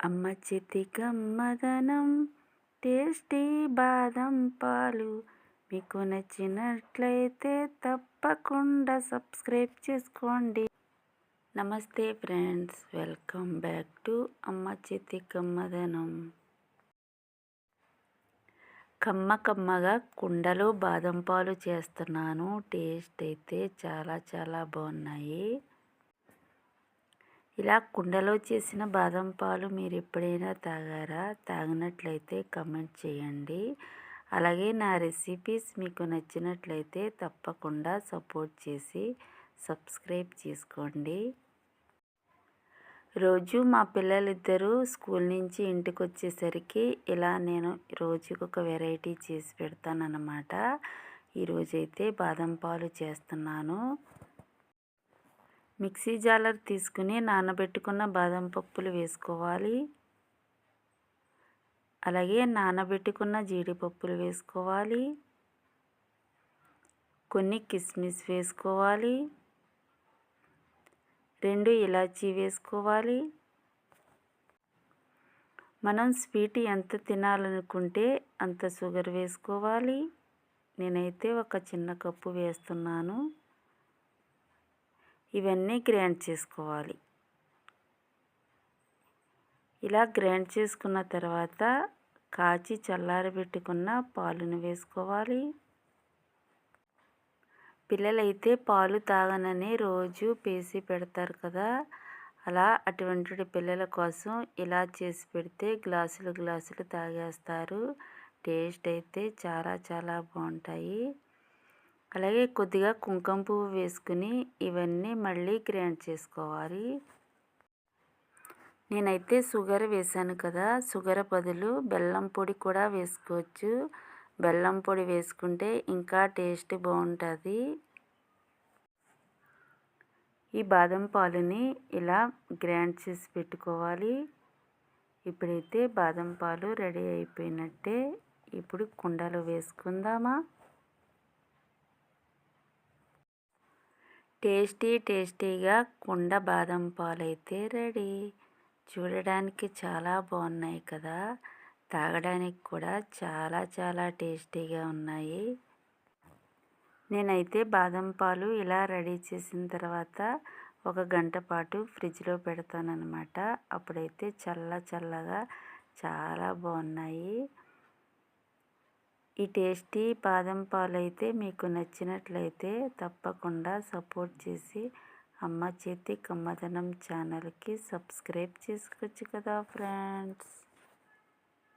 అమ్మ చేతి కమ్మదనం టేస్టీ బాదం పాలు. మీకు నచ్చినట్లయితే తప్పకుండా సబ్స్క్రైబ్ చేసుకోండి. నమస్తే ఫ్రెండ్స్ వెల్కమ్ బ్యాక్ టు అమ్మ చేతి కమ్మదనం కమ్మ కమ్మగా కుండలో బాదం పాలు చేస్తున్నాను. టేస్ట్ అయితే చాలా చాలా బాగున్నాయి. ఇలా కుండలో చేసిన బాదం పాలు మీరు ఎప్పుడైనా తాగారా? తాగినట్లయితే కమెంట్ చేయండి. అలాగే నా రెసిపీస్ మీకు నచ్చినట్లయితే తప్పకుండా సపోర్ట్ చేసి సబ్స్క్రైబ్ చేసుకోండి. రోజు మా పిల్లలిద్దరూ స్కూల్ నుంచి ఇంటికి వచ్చేసరికి ఇలా నేను రోజుకి ఒక వెరైటీ చేసి పెడతానన్నమాట. ఈరోజైతే బాదం పాలు చేస్తున్నాను. మిక్సీ జాలర్ తీసుకుని నానబెట్టుకున్న బాదం పప్పులు వేసుకోవాలి. అలాగే నానబెట్టుకున్న జీడిపప్పులు వేసుకోవాలి. కొన్ని కిస్మిస్ వేసుకోవాలి. రెండు ఇలాచీ వేసుకోవాలి. మనం స్వీట్ ఎంత తినాలనుకుంటే అంత షుగర్ వేసుకోవాలి. నేనైతే ఒక చిన్న కప్పు వేస్తున్నాను. ఇవన్నీ గ్రైండ్ చేసుకోవాలి. ఇలా గ్రైండ్ చేసుకున్న తర్వాత కాచి చల్లారబెట్టుకున్న పాలును వేసుకోవాలి. పిల్లలైతే పాలు తాగనని రోజు పేసి పెడతారు కదా అలా అటువంటి పిల్లల కోసం ఇలా చేసి పెడితే గ్లాసులు గ్లాసులు తాగేస్తారు. టేస్ట్ అయితే చాలా చాలా బాగుంటాయి. అలాగే కొద్దిగా కుంకుమ పువ్వు వేసుకుని ఇవన్నీ మళ్ళీ గ్రైండ్ చేసుకోవాలి. నేనైతే షుగర్ వేసాను కదా షుగర్ బదులు బెల్లం పొడి కూడా వేసుకోవచ్చు. బెల్లం పొడి వేసుకుంటే ఇంకా టేస్ట్ బాగుంటుంది. ఈ బాదం పాలుని ఇలా గ్రైండ్ చేసి పెట్టుకోవాలి. ఇప్పుడైతే బాదం పాలు రెడీ అయిపోయినట్టే ఇప్పుడు కుండలో వేసుకుందామా? టేస్టీ టేస్టీగా కుండ బాదం పాలు అయితే రెడీ. చూడడానికి చాలా బాగున్నాయి కదా. తాగడానికి కూడా చాలా చాలా టేస్టీగా ఉన్నాయి. నేనైతే బాదం పాలు ఇలా రెడీ చేసిన తర్వాత ఒక గంట పాటు ఫ్రిడ్జ్లో పెడతానన్నమాట. అప్పుడైతే చల్ల చల్లగా చాలా బాగున్నాయి. ఈ టేస్టీ బాదం పాలు అయితే మీకు నచ్చినట్లయితే తప్పకుండా సపోర్ట్ చేసి అమ్మ చేతి కమ్మదనం ఛానల్కి సబ్స్క్రైబ్ చేసుకోవచ్చు కదా ఫ్రెండ్స్.